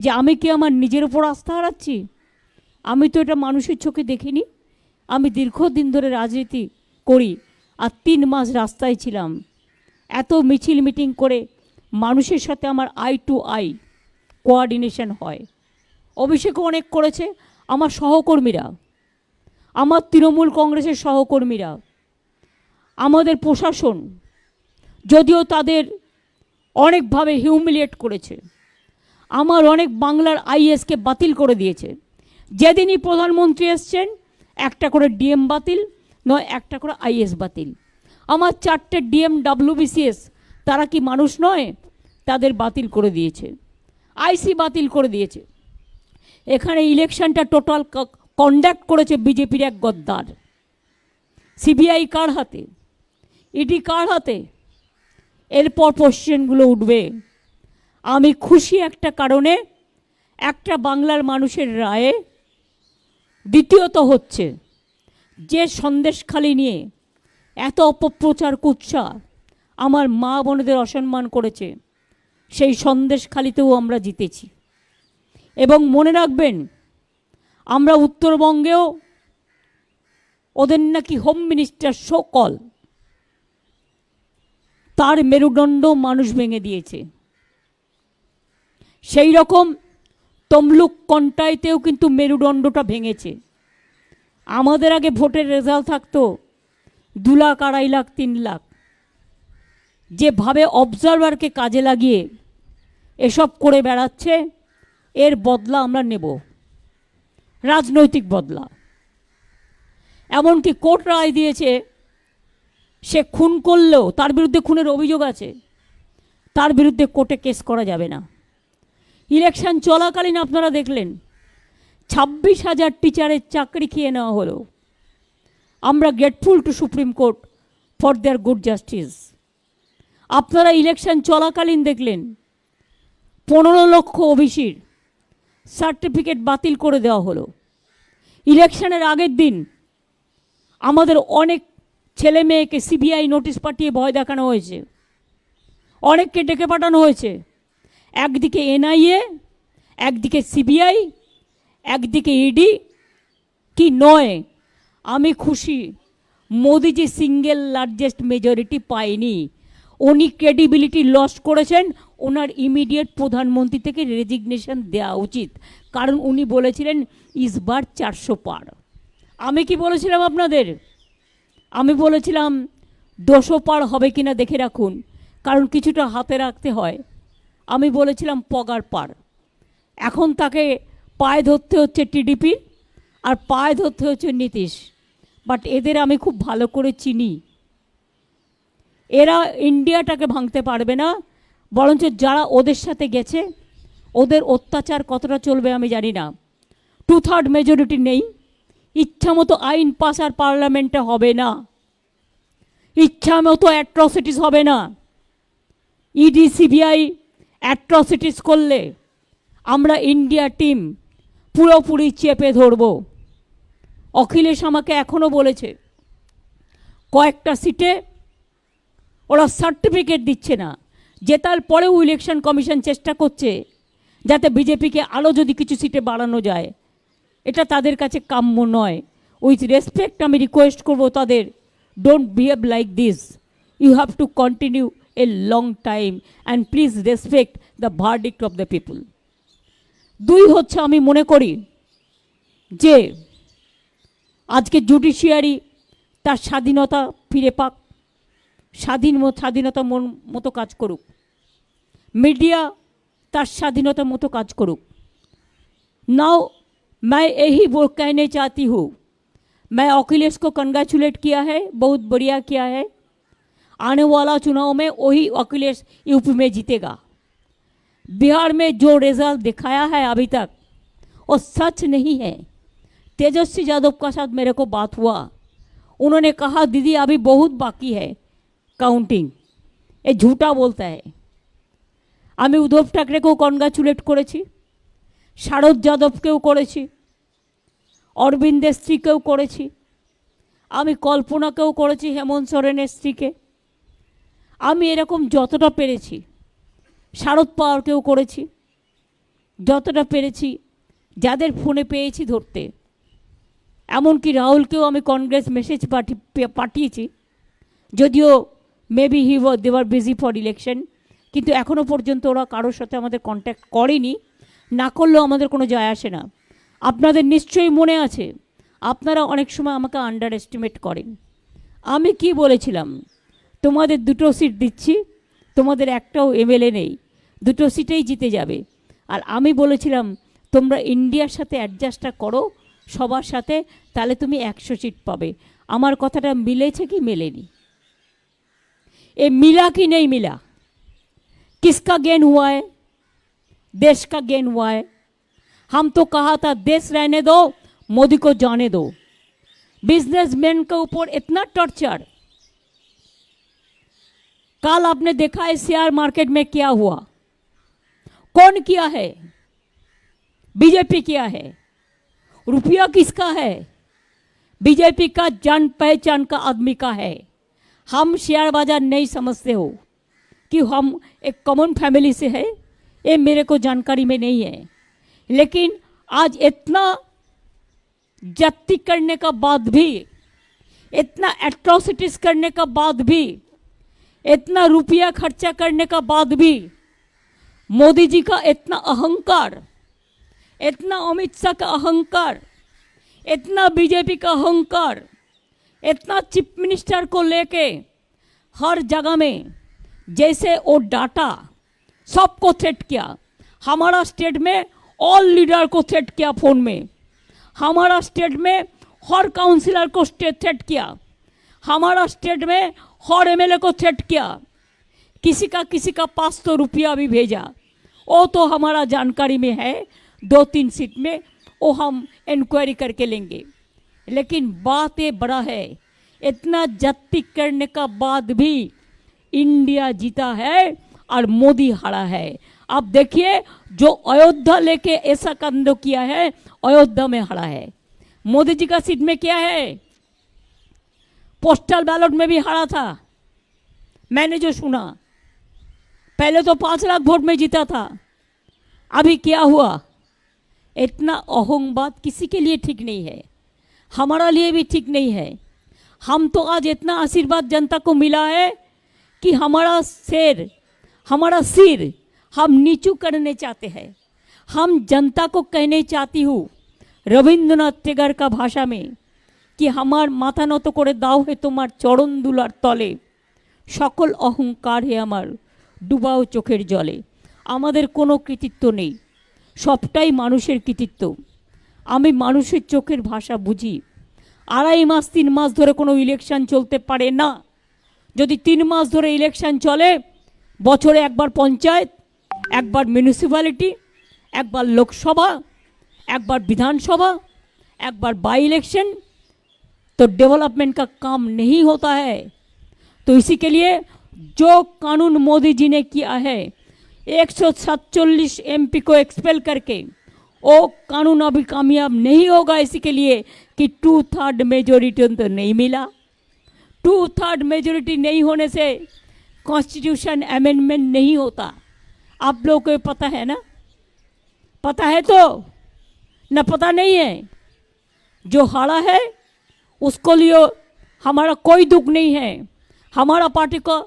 যে আমি কি আমার নিজের উপর আস্থা হারাচ্ছি? আমি তো এটা মানুষের চোখে দেখিনি। আমি দীর্ঘদিন ধরে রাজনীতি করি আর তিন মাস রাস্তায় ছিলাম। এত মিছিল মিটিং করে মানুষের সাথে আমার আই টু আই কোয়ার্ডিনেশন হয়। অভিষেকও অনেক করেছে আমার সহকর্মীরা। আমার তৃণমূল কংগ্রেসের সহকর্মীরা। আমাদের প্রশাসন যদিও তাদের অনেকভাবে হিউমিলিয়েট করেছে। আমার অনেক বাংলার আইএসকে বাতিল করে দিয়েছে। যেদিনই প্রধানমন্ত্রী এসছেন, একটা করে ডিএম বাতিল, নয়, একটা করে আইএস বাতিল। আমার চারটে ডিএম ডাব্লিউবিসিএস, তারা কি মানুষ নয়? তাদের বাতিল করে দিয়েছে। আইসি বাতিল করে দিয়েছে। এখানে ইলেকশনটা টোটাল কন্ডাক্ট করেছে বিজেপির এক গদ্দার। সিবিআই কার হাতে? ইডি কার হাতে? এরপর কোশ্চেনগুলো উঠবে। আমি খুশি একটা কারণে একটা বাংলার মানুষের রায়ে দ্বিতীয়ত হচ্ছে যে সন্দেশখালি নিয়ে এত অপপ্রচার কুৎসা আমার মা বোনেদের অসম্মান করেছে, সেই সন্দেশখালিতেও আমরা জিতেছি। এবং মনে রাখবেন, আমরা উত্তরবঙ্গেও ওদের নাকি হোম মিনিস্টার সকল তার মেরুদণ্ড মানুষ ভেঙে দিয়েছে। সেই রকম তমলুক কন্টাইতেও কিন্তু মেরুদণ্ডটা ভেঙেছে। আমাদের আগে ভোটের রেজাল্ট থাকতো দু লাখ, আড়াই লাখ, তিন লাখ। যেভাবে অবজারভারকে কাজে লাগিয়ে এসব করে বেড়াচ্ছে, এর বদলা আমরা নেব। রাজনৈতিক বদলা। এমনকি কোর্ট রায় দিয়েছে, সে খুন করলেও তার বিরুদ্ধে খুনের অভিযোগ আছে, তার বিরুদ্ধে কোর্টে কেস করা যাবে না। ইলেকশন চলাকালীন আপনারা দেখলেন, ছাব্বিশ হাজার টিচারের চাকরি খেয়ে নেওয়া হলো। আমরা grateful to supreme court for their good justice. আপনারা ইলেকশন চলাকালীন দেখলেন, পনেরো লক্ষ ওবিসির সার্টিফিকেট বাতিল করে দেওয়া হলো। ইলেকশনের আগের দিন আমাদের অনেক ছেলে মেয়েকে সিবিআই নোটিশ পাঠিয়ে ভয় দেখানো হয়েছে, অনেককে ডেকে পাঠানো হয়েছে। একদিকে এনআইএ, একদিকে সিবিআই, একদিকে ইডি। কি নয়, আমি খুশি, মোদিজি সিঙ্গেল লার্জেস্ট মেজরিটি পায়নি। উনি ক্রেডিবিলিটি লস করেছেন, ওনার ইমিডিয়েট প্রধানমন্ত্রী থেকে রেজিগনেশন দেওয়া উচিত। কারণ উনি বলেছিলেন ইসবার চারশো পার। আমি কি বলেছিলাম আপনাদের? আমি বলেছিলাম দোষো পার হবে কিনা দেখে রাখুন। কারণ কিছুটা হাতে রাখতে হয়। আমি বলেছিলাম পগার পার। এখন তাকে পায়ে ধরতে হচ্ছে টিডিপি আর পায়ে ধরতে হচ্ছে নীতিশ। বাট এদের আমি খুব ভালো করে চিনি। এরা ইন্ডিয়াটাকে ভাঙতে পারবে না, বরঞ্চ যারা ওদের সাথে গেছে, ওদের অত্যাচার কতটা চলবে আমি জানি না। টু থার্ড মেজরিটি নেই। ইচ্ছা মতো আইন পাস আর পার্লামেন্টে হবে না। ইচ্ছা মতো অ্যাট্রসিটিস হবে না। ইডি সিবিআই অ্যাট্রসিটিস করলে আমরা ইন্ডিয়া টিম পুরোপুরি চেপে ধরব। অখিলেশ আমাকে এখনও বলেছে, কয়েকটা সিটে ওরা সার্টিফিকেট দিচ্ছে না জেতার পরেও ইলেকশন কমিশন চেষ্টা করছে যাতে বিজেপিকে আরও যদি কিছু সিটে বাড়ানো যায়। এটা তাদের কাছে কাম্য নয়। উইথ রেসপেক্ট আমি রিকোয়েস্ট করব তাদের don't behave like this you have to continue a long time and please respect the verdict of the people দুই হচ্ছে আমি মনে করি যে আজকে জুডিশিয়ারি তার স্বাধীনতা ফিরে পাক স্বাধীন ম- স্বাধীনতা মন- মতো কাজ করুক মিডিয়া তার স্বাধীনতার মতো কাজ করুক नाउ मैं यही वो कहने चाहती हूँ मैं अखिलेश को कंग्रेचुलेट किया है बहुत बढ़िया किया है आने वाला चुनाव में वही अखिलेश यूपी में जीतेगा बिहार में जो रिजल्ट दिखाया है अभी तक वो सच नहीं है तेजस्वी यादव का साथ मेरे को बात हुआ उन्होंने कहा दीदी अभी बहुत बाकी है काउंटिंग ये झूठा बोलता है আমি উদ্ধব ঠাকরেকেও কনগ্রাচুলেট করেছি শারদ যাদবকেও করেছি অরবিন্দের স্ত্রীকেও করেছি আমি কল্পনাকেও করেছি হেমন্ত সোরেনের স্ত্রীকে আমি এরকম যতটা পেরেছি, শারদ পাওয়ারকেও করেছি, যতটা পেরেছি, যাদের ফোনে পেয়েছি ধরতে। এমনকি রাহুলকেও আমি কংগ্রেস মেসেজ পাঠি পাঠিয়েছি, যদিও মেবি হি দেওয়ার বিজি ফর ইলেকশন কিন্তু এখনও পর্যন্ত ওরা কারোর সাথে আমাদের কন্ট্যাক্ট করেনি। না করলেও আমাদের কোনো যায় আসে না। আপনাদের নিশ্চয়ই মনে আছে, আপনারা অনেক সময় আমাকে আন্ডার এস্টিমেট করেন। আমি কি বলেছিলাম? তোমাদের দুটো সিট দিচ্ছি তোমাদের একটাও এমএলএ নেই দুটো সিটেই জিতে যাবে আর আমি বলেছিলাম তোমরা ইন্ডিয়ার সাথে অ্যাডজাস্টটা করো সবার সাথে তাহলে তুমি একশো সিট পাবে আমার কথাটা মিলেছে কি মেলেনি ए मिला कि नहीं मिला किसका गेन हुआ है देश का गेन हुआ है हम तो कहा था देश रहने दो मोदी को जाने दो बिजनेसमैन के ऊपर इतना टॉर्चर कल आपने देखा है शेयर मार्केट में क्या हुआ? कौन किया है? बीजेपी किया है। रुपया किसका है? बीजेपी का जान पहचान का आदमी का है। हम शेयर बाज़ार नहीं समझते हो कि हम एक कॉमन फैमिली से है? ये मेरे को जानकारी में नहीं है। लेकिन आज इतना जब्ती करने का बाद भी, इतना एट्रोसिटीज करने का बाद भी इतना रुपया खर्चा करने का बाद भी मोदी जी का इतना अहंकार, इतना अमित शाह का अहंकार, इतना बीजेपी का अहंकार, इतना चीफ मिनिस्टर को लेके हर जगह में जैसे वो डाटा सबको थ्रेट किया। हमारा स्टेट में ऑल लीडर को थ्रेट किया फ़ोन में। हमारा स्टेट में हर काउंसिलर को थ्रेट किया। हमारा स्टेट में हर एमएलए को थ्रेट किया? किसी का किसी का पास तो रुपया भी भेजा। वो तो हमारा जानकारी में है, दो तीन सीट में वो हम इंक्वायरी करके लेंगे। लेकिन बात ये बड़ा है। इतना जत्ती करने का बाद भी इंडिया जीता है और मोदी हारा है। आप देखिए, जो अयोध्या लेके ऐसा कांड किया है, अयोध्या में हारा है। मोदी जी का सीट में क्या है? पोस्टल बैलेट में भी हारा था। मैंने जो सुना, पहले तो पाँच लाख वोट में जीता था। अभी क्या हुआ? इतना अहोंगबाद किसी के लिए ठीक नहीं है। हमारा लिए भी ठीक नहीं है। हम तो आज इतना आशीर्वाद जनता को मिला है कि हमारा शेर, हमारा सिर हम नीचू करने चाहते हैं। हम जनता को कहने चाहती हूँ, रविंद्रनाथ टेगर का भाषा में কি আমার মাথা নত করে দাও হে তোমার চরণ দুলার তলে? সকল অহংকার হে আমার, ডুবাও চোখের জলে। আমাদের কোনো কৃতিত্ব নেই, সবটাই মানুষের কৃতিত্ব। আমি মানুষের চোখের ভাষা বুঝি। আড়াই মাস, তিন মাস ধরে কোনো ইলেকশান চলতে পারে না। যদি তিন মাস ধরে ইলেকশান চলে, বছরে একবার পঞ্চায়েত, একবার মিউনিসিপ্যালিটি একবার লোকসভা, একবার বিধানসভা, একবার বাই ইলেকশন तो डेवलपमेंट का काम नहीं होता है। तो इसी के लिए जो कानून मोदी जी ने किया है, एक सौ सत्तालीस एम को एक्सपेल करके, वो कानून अभी कामयाब नहीं होगा। इसी के लिए कि टू थर्ड मेजोरिटी तो नहीं मिला। टू थर्ड मेजोरिटी नहीं होने से कॉन्स्टिट्यूशन अमेंडमेंट नहीं होता। आप लोगों को पता है ना? पता है तो? न पता नहीं है। जो हारा है उसको लिए हमारा कोई दुख नहीं है। हमारा पार्टी को